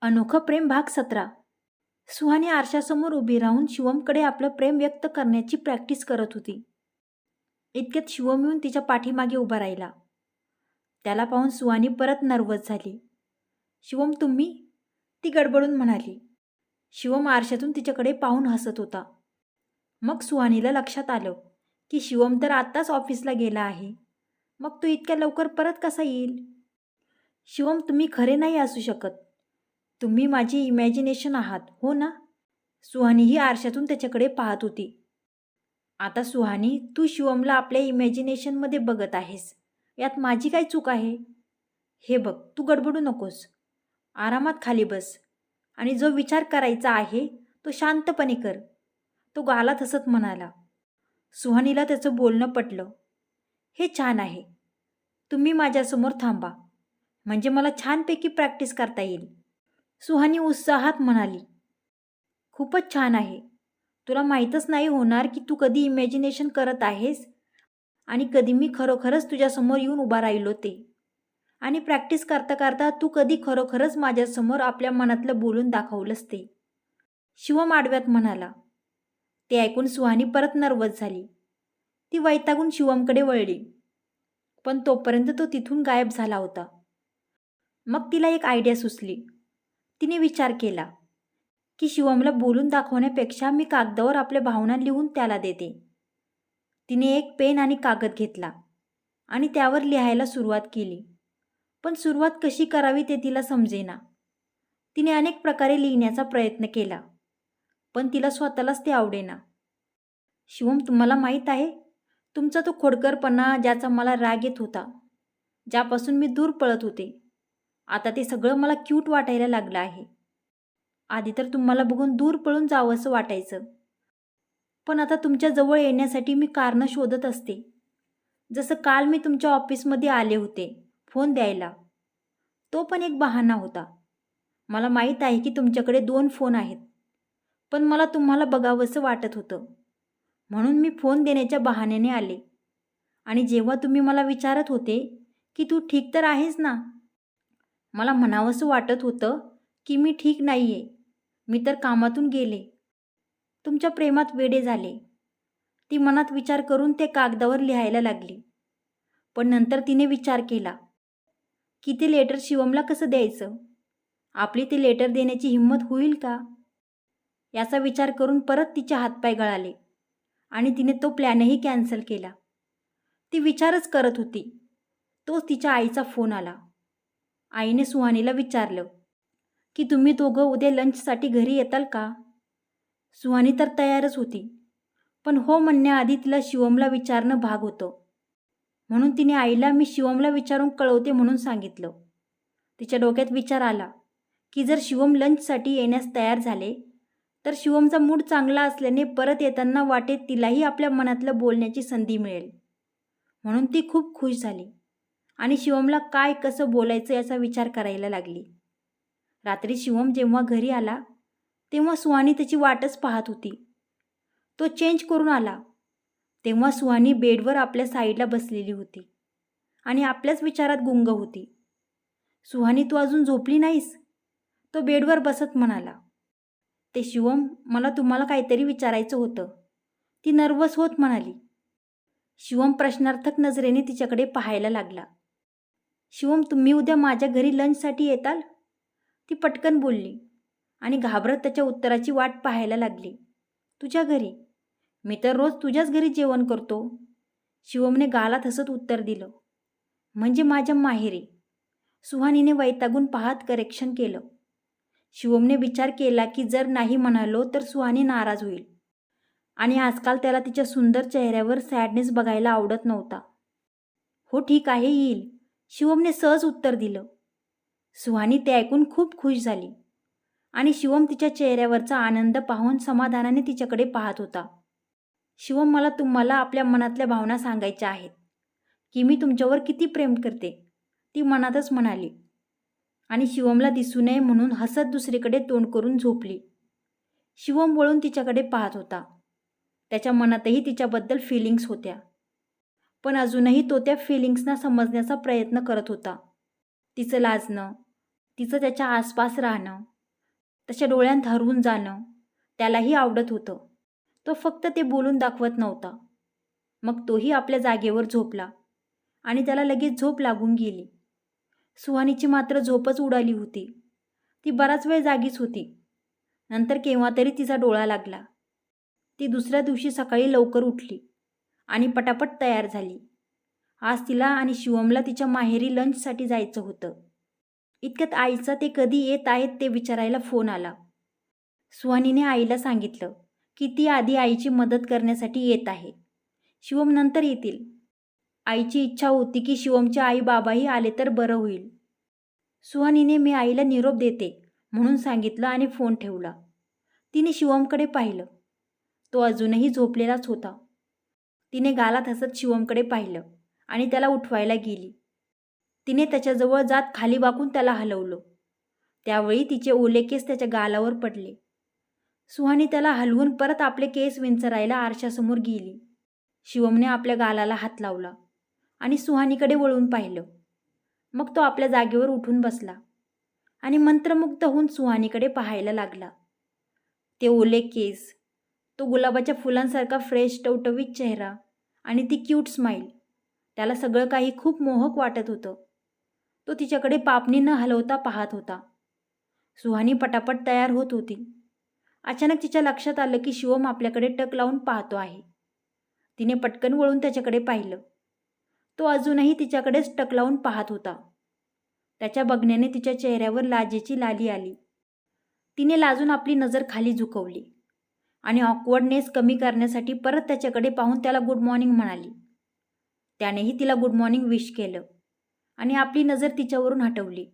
अनोखं प्रेम भाग सतरा. सुहानी आरशासमोर उभी राहून शिवमकडे आपलं प्रेम व्यक्त करण्याची प्रॅक्टिस करत होती. इतक्यात शिवम येऊन तिच्या पाठीमागे उभा राहिला. त्याला पाहून सुहानी परत नर्वस झाली. शिवम तुम्ही? ती गडबडून म्हणाली. शिवम आरशातून तिच्याकडे पाहून हसत होता. मग सुहानीला लक्षात आलं की शिवम तर आत्ताच ऑफिसला गेला आहे. मग तो इतक्या लवकर परत कसा येईल? शिवम तुम्ही खरे नाही असू शकत. तुम्ही माझी इमॅजिनेशन आहात हो ना? सुहानी ही आरशातून त्याच्याकडे पाहत होती. आता सुहानी तू शिवमला आपल्या इमॅजिनेशनमध्ये बघत आहेस. यात माझी काय चूक आहे? हे बघ तू गडबडू नकोस. आरामात खाली बस. आणि जो विचार करायचा आहे तो शांतपणे कर. तो गालात हसत म्हणाला. सुहानीला त्याचं बोलणं पटलं. हे छान आहे. तुम्ही माझ्यासमोर थांबा. म्हणजे मला छानपैकी प्रॅक्टिस करता येईल. सुहानी उत्साहात म्हणाली खूपच छान आहे. तुला माहीतच नाही होणार की तू कधी इमॅजिनेशन करत आहेस आणि कधी मी खरोखरच तुझ्यासमोर येऊन उभा राहिलो ते. आणि प्रॅक्टिस करता करता तू कधी खरोखरच माझ्यासमोर आपल्या मनातलं बोलून दाखवलंस ते. शिवम आडव्यात म्हणाला ते ऐकून सुहानी परत नर्वस झाली. ती वैतागून शिवमकडे वळली. पण तोपर्यंत तो तिथून गायब झाला होता. मग तिला एक आयडिया सुचली. तिने विचार केला की शिवमला बोलून दाखवण्यापेक्षा मी कागदावर आपल्या भावना लिहून त्याला देते. तिने एक पेन आणि कागद घेतला आणि त्यावर लिहायला सुरुवात केली. पण सुरुवात कशी करावी ते तिला समजेना. तिने अनेक प्रकारे लिहिण्याचा प्रयत्न केला पण तिला स्वतःलाच ते आवडेना. शिवम तुम्हाला माहीत आहे तुमचा तो खोडकरपणा ज्याचा मला राग येत होता ज्यापासून मी दूर पळत होते आता ते सगळं मला क्यूट वाटायला लागलं आहे. आधी तर तुम्हाला बघून दूर पळून जावं असं वाटायचं. पण आता तुमच्या जवळ येण्यासाठी मी कारणं शोधत असते. जसं काल मी तुमच्या ऑफिसमध्ये आले होते फोन द्यायला. तो पण एक बहाणा होता. मला माहीत आहे की तुमच्याकडे दोन फोन आहेत. पण मला तुम्हाला बघावंसं वाटत होतं. म्हणून मी फोन देण्याच्या बहाण्याने आले. आणि जेव्हा तुम्ही मला विचारत होते की तू ठीक तर आहेस ना? मला म्हणावंसं वाटत होतं की मी ठीक नाही आहे मी तर कामातून गेले. तुमच्या प्रेमात वेडे झाले. ती मनात विचार करून ते कागदावर लिहायला लागली. पण नंतर तिने विचार केला की ते लेटर शिवमला कसं द्यायचं? आपली ते लेटर देण्याची हिंमत होईल का? याचा विचार करून परत तिचे हातपाय गळाले आणि तिने तो प्लॅनही कॅन्सल केला. ती विचारच करत होती. तोच तिच्या आईचा फोन आला. आईने सुहानीला विचारलं की तुम्ही दोघं उद्या लंचसाठी घरी येताल का? सुहानी तर तयारच होती पण हो म्हणण्याआधी तिला शिवमला विचारणं भाग होतं. म्हणून तिने आईला मी शिवमला विचारून कळवते म्हणून सांगितलं. तिच्या डोक्यात विचार आला की जर शिवम लंचसाठी येण्यास तयार झाले तर शिवमचा मूड चांगला असल्याने परत येताना वाटेत तिलाही आपल्या मनातलं बोलण्याची संधी मिळेल. म्हणून ती खूप खुश झाली. आणि शिवमला काय कसं बोलायचं याचा विचार करायला लागली. रात्री शिवम जेव्हा घरी आला तेव्हा सुहानी त्याची वाटच पाहत होती. तो चेंज करून आला. तेव्हा सुहानी बेडवर आपल्या साईडला बसलेली होती आणि आपल्याच विचारात गुंग होती. सुहानी तू अजून झोपली नाहीस? तो बेडवर बसत म्हणाला. ते शिवम मला तुम्हाला काहीतरी विचारायचं होतं. ती नर्वस होत म्हणाली. शिवम प्रश्नार्थक नजरेने तिच्याकडे पाहायला लागला. शिवम तुम्ही उद्या माझ्या घरी लंचसाठी येताल? ती पटकन बोलली आणि घाबरत त्याच्या उत्तराची वाट पाहायला लागली. तुझ्या घरी? मी तर रोज तुझ्याच घरी जेवण करतो. शिवमने गालात हसत उत्तर दिलं. म्हणजे माझ्या माहेरी. सुहानीने वैतागून पाहत करेक्शन केलं. शिवमने विचार केला की जर नाही म्हणालो तर सुहानी नाराज होईल. आणि आजकाल त्याला तिच्या सुंदर चेहऱ्यावर सॅडनेस बघायला आवडत नव्हता. हो ठीक आहे येईल. शिवमने सहज उत्तर दिलं. सुहानी ते ऐकून खूप खुश झाली आणि शिवम तिच्या चेहऱ्यावरचा आनंद पाहून समाधानाने तिच्याकडे पाहत होता. शिवम मला तुम्हाला आपल्या मनातल्या भावना सांगायच्या आहेत की मी तुमच्यावर किती प्रेम करते ती मनातच म्हणाली. आणि शिवमला दिसू नये म्हणून हसत दुसरीकडे तोंड करून झोपली. शिवम वळून तिच्याकडे पाहत होता. त्याच्या मनातही तिच्याबद्दल फिलिंग्स होत्या. पण अजूनही तो त्या फिलिंग्सना समजण्याचा प्रयत्न करत होता. तिचं लाजणं तिचं त्याच्या आसपास राहणं त्याच्या डोळ्यांत हरवून जाणं त्यालाही आवडत होतं. तो फक्त ते बोलून दाखवत नव्हता. मग तोही आपल्या जागेवर झोपला आणि त्याला लगेच झोप लागून गेली. सुहानीची मात्र झोपच उडाली होती. ती बराच वेळ जागीच होती. नंतर केव्हा तरी तिचा डोळा लागला. ती दुसऱ्या दिवशी सकाळी लवकर उठली. आणि पटापट तयार झाली. आज तिला आणि शिवमला तिच्या माहेरी लंचसाठी जायचं होतं. इतक्यात आईचा ते कधी येत आहेत ते विचारायला फोन आला. सुहानीने आईला सांगितलं की ती आधी आईची मदत करण्यासाठी येत आहे. शिवम नंतर येतील. आईची इच्छा होती की शिवमचे आई बाबाही आले तर बरं होईल. सुहानीने मी आईला निरोप देते म्हणून सांगितलं आणि फोन ठेवला. तिने शिवमकडे पाहिलं. तो अजूनही झोपलेलाच होता. तिने गालात हसत शिवमकडे पाहिलं आणि त्याला उठवायला गेली. तिने त्याच्याजवळ जात खाली वाकून त्याला हलवलं. त्यावेळी तिचे ओले केस त्याच्या गालावर पडले. सुहानी त्याला हलवून परत आपले केस विंचरायला आरशासमोर गेली. शिवमने आपल्या गालाला हात लावला आणि सुहानीकडे वळून पाहिलं. मग तो आपल्या जागेवर उठून बसला आणि मंत्रमुग्ध होऊन सुहानीकडे पाहायला लागला. ते ओले केस तो गुलाबाच्या फुलांसारखा फ्रेश टवटवीत चेहरा आणि ती क्यूट स्माईल त्याला सगळं काही खूप मोहक वाटत होतं. तो तिच्याकडे पापणी न हलवता पाहत होता. सुहानी पटापट तयार होत होती. अचानक तिच्या लक्षात आलं की शिवम आपल्याकडे टक लावून पाहतो आहे. तिने पटकन वळून त्याच्याकडे पाहिलं. तो अजूनही तिच्याकडेच टक लावून पाहत होता. त्याच्या बघण्याने तिच्या चेहऱ्यावर लाजेची लाली आली. तिने लाजून आपली नजर खाली झुकवली. आणि ऑकवर्डनेस कमी करण्यासाठी परत त्याच्याकडे पाहून त्याला गुड मॉर्निंग म्हणाली. त्यानेही तिला गुड मॉर्निंग विश केलं आणि आपली नजर तिच्यावरून हटवली.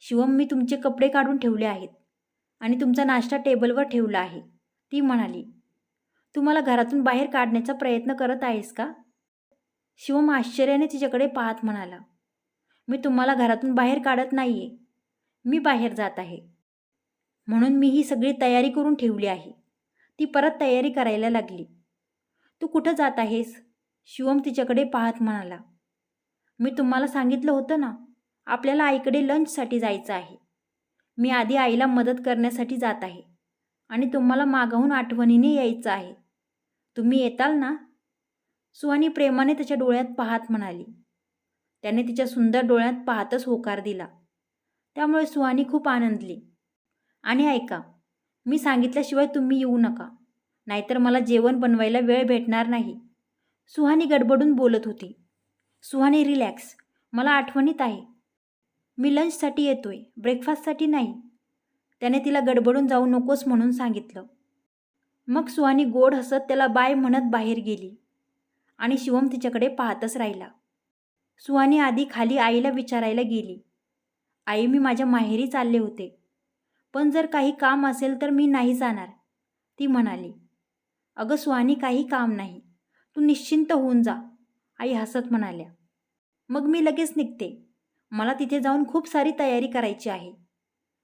शिवम मी तुमचे कपडे काढून ठेवले आहेत आणि तुमचा नाश्ता टेबलवर ठेवला आहे ती म्हणाली. तुम्हाला घरातून बाहेर काढण्याचा प्रयत्न करत आहेस का? शिवम आश्चर्याने तिच्याकडे पाहत म्हणाला. मी तुम्हाला घरातून बाहेर काढत नाही आहे मी बाहेर जात आहे. म्हणून मी ही सगळी तयारी करून ठेवली आहे. ती परत तयारी करायला लागली. तू कुठं जात आहेस? शिवम तिच्याकडे पाहत म्हणाला. मी तुम्हाला सांगितलं होतं ना आपल्याला आईकडे लंचसाठी जायचं आहे. मी आधी आईला मदत करण्यासाठी जात आहे आणि तुम्हाला मागाहून आठवणीने यायचं आहे. तुम्ही येताल ना? सुहानी प्रेमाने त्याच्या डोळ्यात पाहत म्हणाली. त्याने तिच्या सुंदर डोळ्यात पाहतच होकार दिला. त्यामुळे सुहानी खूप आनंदली. आणि ऐका मी सांगितल्याशिवाय तुम्ही येऊ नका. नाहीतर मला जेवण बनवायला वेळ भेटणार नाही. सुहानी गडबडून बोलत होती. सुहानी रिलॅक्स. मला आठवणीत आहे. मी लंचसाठी येतोय. ब्रेकफास्टसाठी नाही. त्याने तिला गडबडून जाऊ नकोस म्हणून सांगितलं. मग सुहानी गोड हसत त्याला बाय म्हणत बाहेर गेली आणि शिवम तिच्याकडे पाहतच राहिला. सुहानी आधी खाली आईला विचारायला गेली. आई मी माझ्या माहेरी चालले होते. पण जर काही काम असेल तर मी नाही जाणार. ती म्हणाली अगं सुहानी काही काम नाही. तू निश्चिंत होऊन जा. आई हसत म्हणाल्या मग मी लगेच निघते. मला तिथे जाऊन खूप सारी तयारी करायची आहे.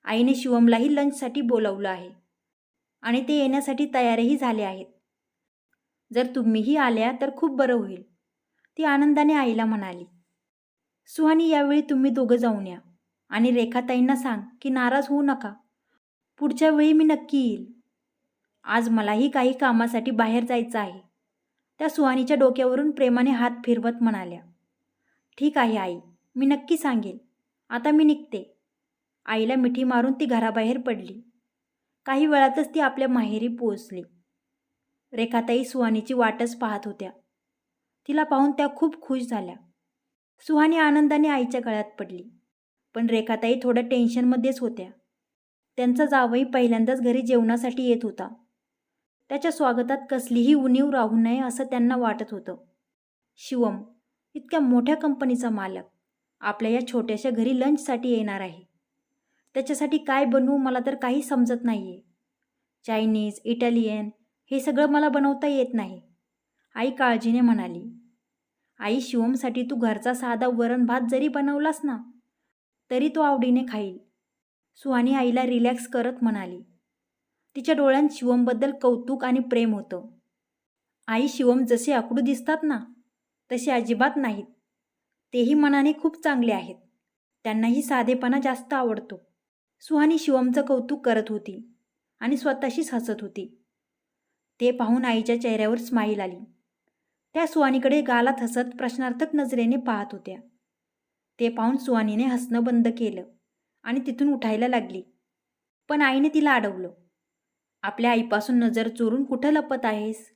आईने शिवमलाही लंचसाठी बोलावलं आहे आणि ते येण्यासाठी तयारही झाले आहेत. जर तुम्हीही आल्या तर खूप बरं होईल. ती आनंदाने आईला म्हणाली सुहानी यावेळी तुम्ही दोघं जाऊन या आणि रेखाताईंना सांग की नाराज होऊ नका. पुढच्या वेळी मी नक्की येईल. आज मलाही काही कामासाठी बाहेर जायचं आहे. त्या सुहानीच्या डोक्यावरून प्रेमाने हात फिरवत म्हणाल्या ठीक आहे आई मी नक्की सांगेल आता मी निघते. आईला मिठी मारून ती घराबाहेर पडली. काही वेळातच ती आपल्या माहेरी पोचली रेखाताई सुहानीची वाटच पाहत होत्या. तिला पाहून त्या खूप खुश झाल्या. सुहानी आनंदाने आईच्या गळ्यात पडली. पण रेखाताई थोड्या टेन्शनमध्येच होत्या. त्यांचा जावई पहिल्यांदाच घरी जेवणासाठी येत होता. त्याच्या स्वागतात कसलीही उणीव राहू नये असं त्यांना वाटत होतं. शिवम इतक्या मोठ्या कंपनीचा मालक. आपल्या या छोट्याशा घरी लंचसाठी येणार आहे. त्याच्यासाठी काय बनवू मला तर काही समजत नाही आहे चायनीज इटालियन हे सगळं मला बनवता येत नाही. आई काळजीने म्हणाली. आई शिवमसाठी तू घरचा साधा वरण भात जरी बनवलास ना तरी तो आवडीने खाईल. सुहानी आईला रिलॅक्स करत म्हणाली. तिच्या डोळ्यांत शिवमबद्दल कौतुक आणि प्रेम होतं. आई शिवम जसे आकडू दिसतात ना तसे अजिबात नाहीत. तेही मनाने खूप चांगले आहेत. त्यांनाही साधेपणा जास्त आवडतो. सुहानी शिवमचं कौतुक करत होती आणि स्वतःशीच हसत होती. ते पाहून आईच्या चेहऱ्यावर स्माईल आली. त्या सुहानीकडे गालात हसत प्रश्नार्थक नजरेने पाहत होत्या. ते पाहून सुहानीने हसणं बंद केलं. आणि तिथून उठायला लागली. पण आईने तिला अडवलं. आपल्या आईपासून नजर चोरून कुठं लपत आहेस?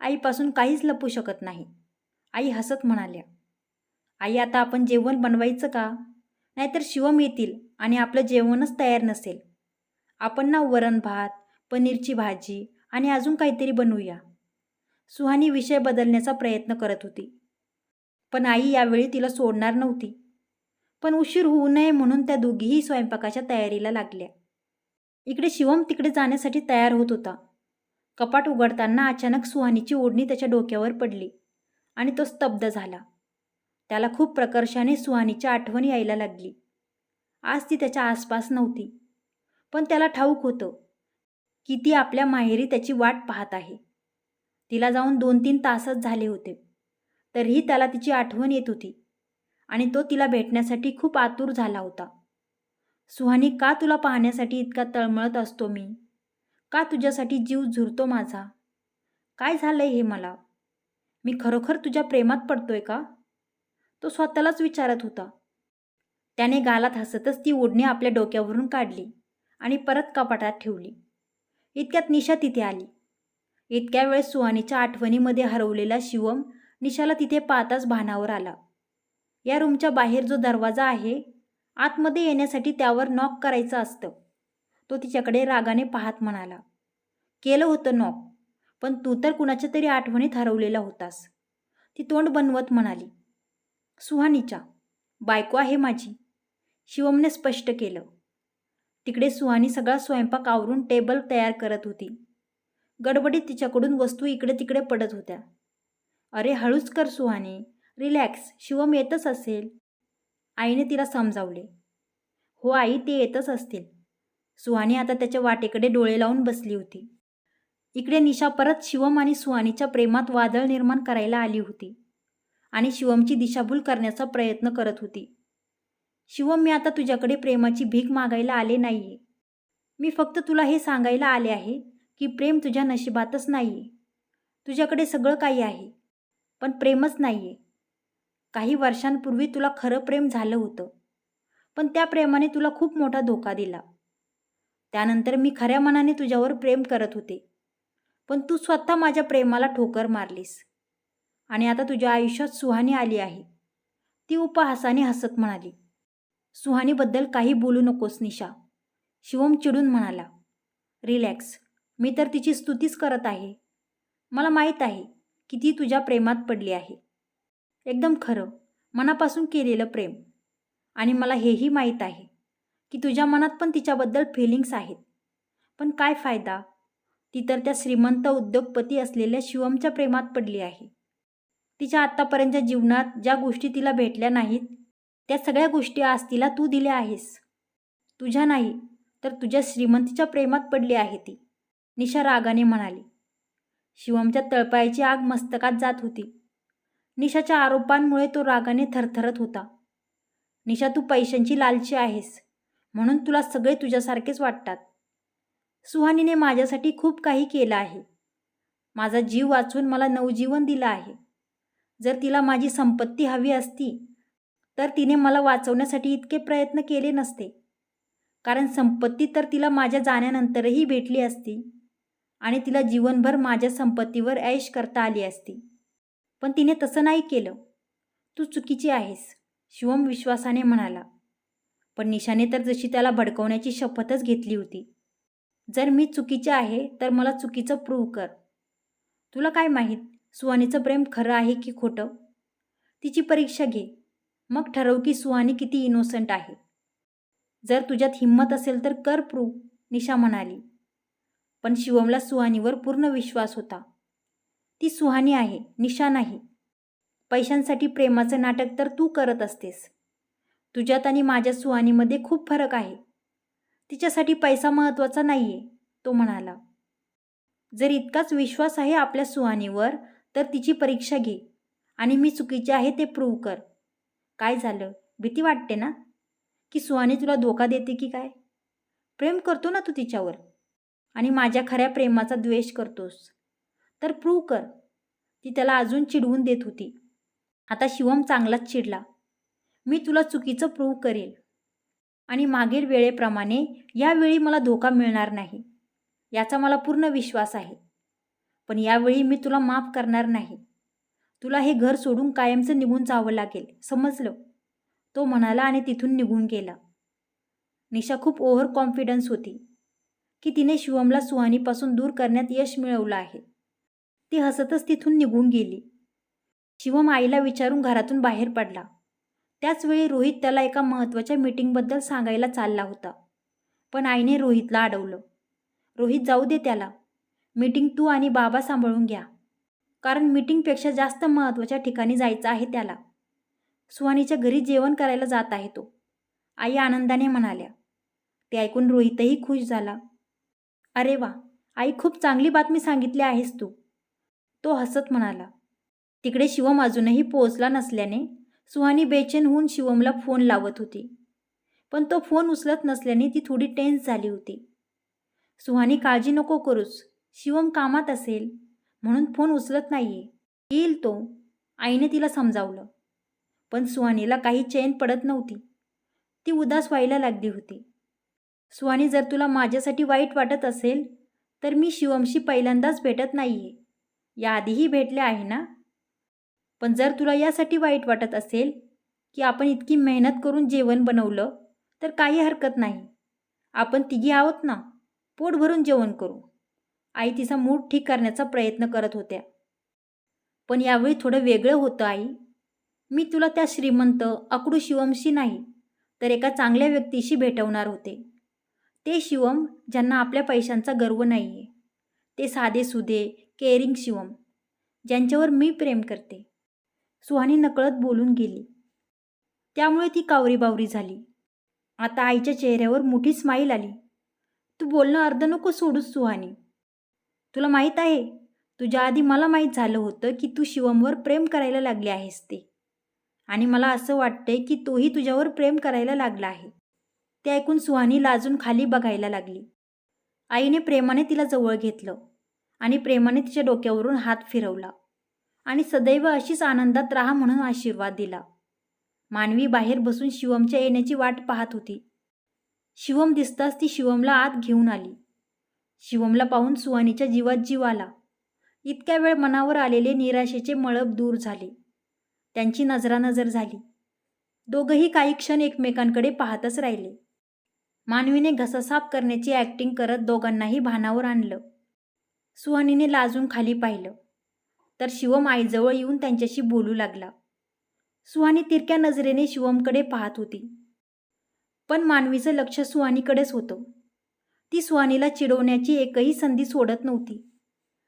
आईपासून काहीच लपू शकत नाही. आई हसत म्हणाल्या. आई आता आपण जेवण बनवायचं का? नाहीतर शिवम येतील आणि आपलं जेवणच तयार नसेल. आपण ना वरण भात पनीरची भाजी आणि अजून काहीतरी बनवूया. सुहानी विषय बदलण्याचा प्रयत्न करत होती. पण आई यावेळी तिला सोडणार नव्हती. पण उशीर होऊ नये म्हणून त्या दोघीही स्वयंपाकाच्या तयारीला लागल्या. इकडे शिवम तिकडे जाण्यासाठी तयार होत होता. कपाट उघडताना अचानक सुहानीची ओढणी त्याच्या डोक्यावर पडली आणि तो स्तब्ध झाला. त्याला खूप प्रकर्षाने सुहानीच्या आठवण यायला लागली. आज ती त्याच्या आसपास नव्हती. पण त्याला ठाऊक होतं की ती आपल्या माहेरी त्याची वाट पाहत आहे. तिला जाऊन दोन तीन तासच झाले होते. तरीही त्याला तिची आठवण येत होती. आणि तो तिला भेटण्यासाठी खूप आतुर झाला होता. सुहानी का तुला पाहण्यासाठी इतका तळमळत असतो मी? का तुझ्यासाठी जीव झुरतो माझा? काय झालंय हे मला? मी खरोखर तुझ्या प्रेमात पडतोय का? तो स्वतःलाच विचारत होता. त्याने गालात हसतच ती ओढणी आपल्या डोक्यावरून काढली आणि परत कपाटात ठेवली. इतक्यात निशा तिथे आली. इतक्या वेळेस सुहानीच्या आठवणीमध्ये हरवलेला शिवम निशाला तिथे पाहताच भानावर आला. या रूमच्या बाहेर जो दरवाजा आहे आतमध्ये येण्यासाठी त्यावर नॉक करायचं असतं. तो तिच्याकडे रागाने पाहत म्हणाला केलं होतं नॉक पण तू तर कुणाच्या तरी आठवणीत हरवलेला होतास. ती तोंड बनवत म्हणाली सुहानीच्या बायको आहे माझी. शिवमने स्पष्ट केलं तिकडे सुहानी सगळा स्वयंपाक आवरून टेबल तयार करत होती. गडबडीत तिच्याकडून वस्तू इकडे तिकडे पडत होत्या. अरे हळूच कर सुहानी. रिलॅक्स शिवम येतच असेल. आईने तिला समजावले. हो आई ते येतच असतील. सुहानी आता त्याच्या वाटेकडे डोळे लावून बसली होती. इकडे निशा परत शिवम आणि सुहानीच्या प्रेमात वादळ निर्माण करायला आली होती आणि शिवमची दिशाभूल करण्याचा प्रयत्न करत होती. शिवम मी आता तुझ्याकडे प्रेमाची भीक मागायला आले नाहीये. मी फक्त तुला हे सांगायला आले आहे की प्रेम तुझ्या नशिबातच नाहीये. तुझ्याकडे सगळं काही आहे पण प्रेमच नाहीये. काही वर्षांपूर्वी तुला खरं प्रेम झालं होतं. पण त्या प्रेमाने तुला खूप मोठा धोका दिला. त्यानंतर मी खऱ्या मनाने तुझ्यावर प्रेम करत होते. पण तू स्वतः माझ्या प्रेमाला ठोकर मारलीस. आणि आता तुझ्या आयुष्यात सुहानी आली आहे. ती उपहासाने हसत म्हणाली. सुहानीबद्दल काही बोलू नकोस निशा. शिवम चिडून म्हणाला. रिलॅक्स. मी तर तिची स्तुतीच करत आहे. मला माहीत आहे की ती तुझ्या प्रेमात पडली आहे. एकदम खरं मनापासून केलेलं प्रेम. आणि मला हेही माहीत आहे की तुझ्या मनात पण तिच्याबद्दल फिलिंग्स आहेत. पण काय फायदा? ती तर त्या श्रीमंत उद्योगपती असलेल्या शिवमच्या प्रेमात पडली आहे. तिच्या आत्तापर्यंतच्या जीवनात ज्या गोष्टी तिला भेटल्या नाहीत त्या सगळ्या गोष्टी आज तिला तू दिल्या आहेस. तुझ्या नाही तर तुझ्या श्रीमंतीच्या प्रेमात पडली आहे ती निशा रागाने म्हणाली. शिवमच्या तळपायाची आग मस्तकात जात होती. निशाच्या आरोपांमुळे तो रागाने थरथरत होता. निशा तू पैशांची लालची आहेस म्हणून तुला सगळे तुझ्यासारखेच वाटतात. सुहानीने माझ्यासाठी खूप काही केलं आहे. माझा जीव वाचून मला नवजीवन दिलं आहे. जर तिला माझी संपत्ती हवी असती तर तिने मला वाचवण्यासाठी इतके प्रयत्न केले नसते. कारण संपत्ती तर तिला माझ्या जाण्यानंतरही भेटली असती आणि तिला जीवनभर माझ्या संपत्तीवर ऐश करता आली असती. पण तिने तसं नाही केलं. तू चुकीची आहेस शिवम विश्वासाने म्हणाला. पण निशाने तर जशी त्याला भडकवण्याची शपथच घेतली होती. जर मी चुकीचे आहे तर मला चुकीचं प्रूव्ह कर. तुला काय माहीत सुहानीचं प्रेम खरं आहे की खोटं? तिची परीक्षा घे. मग ठरव की सुहानी किती इनोसंट आहे. जर तुझ्यात हिंमत असेल तर कर प्रूव्ह निशा म्हणाली. पण शिवमला सुहानीवर पूर्ण विश्वास होता. ती सुहानी आहे निशा नाही पैशांसाठी प्रेमाचं नाटक तर तू करत असतेस. तुझ्यात आणि माझ्या सुहानीमध्ये खूप फरक आहे. तिच्यासाठी पैसा महत्त्वाचा नाही आहे तो म्हणाला. जर इतकाच विश्वास आहे आपल्या सुहानीवर तर तिची परीक्षा घे आणि मी चुकीचे आहे ते प्रूव्ह कर. काय झालं? भीती वाटते ना? की सुहानी तुला धोका देते की काय? प्रेम करतो ना तू तिच्यावर? आणि माझ्या खऱ्या प्रेमाचा द्वेष करतोस. तर प्रूव्ह कर. ती त्याला अजून चिडवून देत होती. आता शिवम चांगलाच चिडला. मी तुला चुकीचं प्रूव्ह करेल. आणि मागील वेळेप्रमाणे यावेळी मला धोका मिळणार नाही. याचा मला पूर्ण विश्वास आहे. पण यावेळी मी तुला माफ करणार नाही. तुला हे घर सोडून कायमचं निघून जावं लागेल. समजलं? तो म्हणाला आणि तिथून निघून गेला. निशा खूप ओव्हर कॉन्फिडन्स होती की तिने शिवमला सुहानीपासून दूर करण्यात यश मिळवलं आहे. ती हसतच तिथून निघून गेली. शिवम आईला विचारून घरातून बाहेर पडला. त्याचवेळी रोहित त्याला एका महत्त्वाच्या मीटिंगबद्दल सांगायला चालला होता. पण आईने रोहितला अडवलं. रोहित जाऊ दे त्याला. मीटिंग तू आणि बाबा सांभाळून घ्या. कारण मीटिंगपेक्षा जास्त महत्त्वाच्या ठिकाणी जायचं आहे त्याला. सुहानीच्या घरी जेवण करायला जात आहे तो. आई आनंदाने म्हणाल्या. ते ऐकून रोहितही खुश झाला. अरे वा! आई खूप चांगली बातमी सांगितली आहेस तू. तो हसत म्हणाला तिकडे शिवम अजूनही पोहोचला नसल्याने सुहानी बेचैन होऊन शिवमला फोन लावत होती. पण तो फोन उचलत नसल्याने ती थोडी टेन्स झाली होती. सुहानी काळजी नको करूस. शिवम कामात असेल म्हणून फोन उचलत नाहीये. येईल तो. आईने तिला समजावलं. पण सुहानीला काही चैन पडत नव्हती. ती उदास व्हायला लागली होती. सुहानी जर तुला माझ्यासाठी वाईट वाटत असेल तर मी शिवमशी पहिल्यांदाच भेटत नाहीये. याआधीही भेटले आहे ना? पण जर तुला यासाठी वाईट वाटत असेल की आपण इतकी मेहनत करून जेवण बनवलं तर काही हरकत नाही. आपण तिघी आहोत ना पोट भरून जेवण करू. आई तिचा मूड ठीक करण्याचा प्रयत्न करत होत्या. पण यावेळी थोडं वेगळं होतं आई. मी तुला त्या श्रीमंत अकडू शिवमशी नाही तर एका चांगल्या व्यक्तीशी भेटवणार होते. ते शिवम ज्यांना आपल्या पैशांचा गर्व नाही आहे ते साधे सुधे केअरिंग शिवम ज्यांच्यावर मी प्रेम करते. सुहानी नकळत बोलून गेली. त्यामुळे ती कावरीबावरी झाली. आता आईच्या चेहऱ्यावर मोठी स्माईल आली. तू बोलणं अर्ध नको सोडूस सुहानी. तुला माहीत आहे तुझ्या आधी मला माहीत झालं होतं की तू शिवमवर प्रेम करायला लागली आहेस ते. आणि मला असं वाटतंय की तोही तुझ्यावर प्रेम करायला लागला आहे. ते ऐकून सुहानी लाजून खाली बघायला लागली. आईने प्रेमाने तिला जवळ घेतलं. आणि प्रेमाने तिच्या डोक्यावरून हात फिरवला. आणि सदैव अशीच आनंदात राहा म्हणून आशीर्वाद दिला. मानवी बाहेर बसून शिवमच्या येण्याची वाट पाहत होती. शिवम दिसताच ती शिवमला आत घेऊन आली. शिवमला पाहून सुहानीच्या जीवात जीव आला. इतक्या वेळ मनावर आलेले निराशेचे मळब दूर झाले. त्यांची नजरानजर झाली. दोघंही काही क्षण एकमेकांकडे पाहतच राहिले. मानवीने घसा साफ करण्याची ॲक्टिंग करत दोघांनाही भानावर आणलं. सुहानीने लाजून खाली पाहिलं. तर शिवम आईजवळ येऊन त्यांच्याशी बोलू लागला. सुहानी तिरक्या नजरेने शिवमकडे पाहत होती. पण मानवीचं लक्ष सुहानीकडेच होतं. ती सुहानीला चिडवण्याची एकही संधी सोडत नव्हती.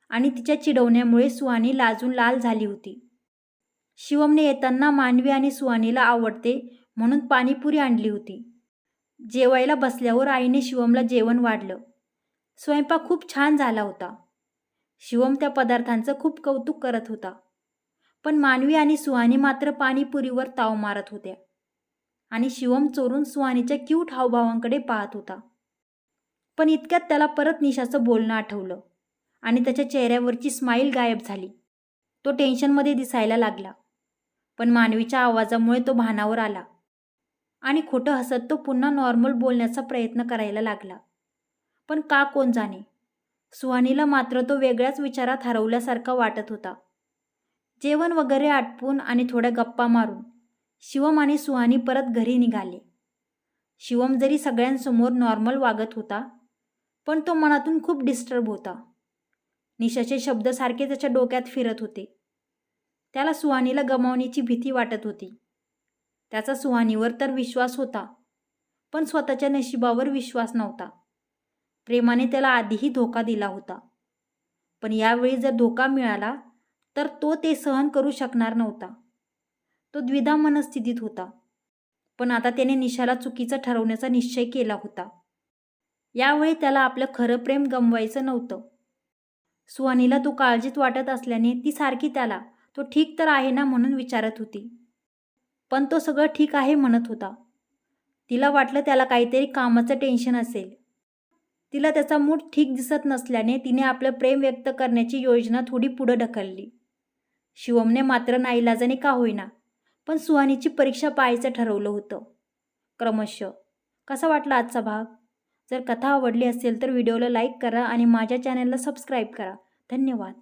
आणि तिच्या चिडवण्यामुळे सुहानी लाजून लाल झाली होती. शिवमने येताना मानवी आणि सुहानीला आवडते म्हणून पाणीपुरी आणली होती. जेवायला बसल्यावर आईने शिवमला जेवण वाढलं. स्वयंपाक खूप छान झाला होता. शिवम त्या पदार्थांचं खूप कौतुक करत होता. पण मानवी आणि सुहानी मात्र पाणीपुरीवर ताव मारत होत्या. आणि शिवम चोरून सुहानीच्या क्यूट हावभावांकडे पाहत होता. पण इतक्यात त्याला परत निशाचं बोलणं आठवलं. आणि त्याच्या चेहऱ्यावरची स्माईल गायब झाली. तो टेन्शनमध्ये दिसायला लागला. पण मानवीच्या आवाजामुळे तो भानावर आला. आणि खोटं हसत तो पुन्हा नॉर्मल बोलण्याचा प्रयत्न करायला लागला. पण का कोण जाणे? सुहानीला मात्र तो वेगळ्याच विचारात हरवल्यासारखा वाटत होता. जेवण वगैरे आटपून आणि थोड्या गप्पा मारून शिवम आणि सुहानी परत घरी निघाले. शिवम जरी सगळ्यांसमोर नॉर्मल वागत होता पण तो मनातून खूप डिस्टर्ब होता. निशाचे शब्द सारखे त्याच्या डोक्यात फिरत होते. त्याला सुहानीला गमावण्याची भीती वाटत होती. त्याचा सुहानीवर तर विश्वास होता पण स्वतःच्या नशिबावर विश्वास नव्हता. प्रेमाने त्याला आधीही धोका दिला होता. पण यावेळी जर धोका मिळाला तर तो ते सहन करू शकणार नव्हता. तो द्विधा मनस्थितीत होता. पण आता त्याने निशाला चुकीचं ठरवण्याचा निश्चय केला होता. यावेळी त्याला आपलं खरं प्रेम गमवायचं नव्हतं. सुहानीला तो काळजीत वाटत असल्याने ती सारखी त्याला तो ठीक तर आहे ना? म्हणून विचारत होती. पण तो सगळं ठीक आहे म्हणत होता. तिला वाटलं त्याला काहीतरी कामाचं टेन्शन असेल. तिला त्याचा मूड ठीक दिसत नसल्याने तिने आपलं प्रेम व्यक्त करण्याची योजना थोडी पुढं ढकलली. शिवमने मात्र नाईलाजाने का होईना पण सुहानीची परीक्षा पाहायचं ठरवलं होतं. क्रमशः कसा वाटला आजचा भाग? जर कथा आवडली असेल तर व्हिडिओला लाईक करा आणि माझ्या चॅनलला सबस्क्राईब करा. धन्यवाद.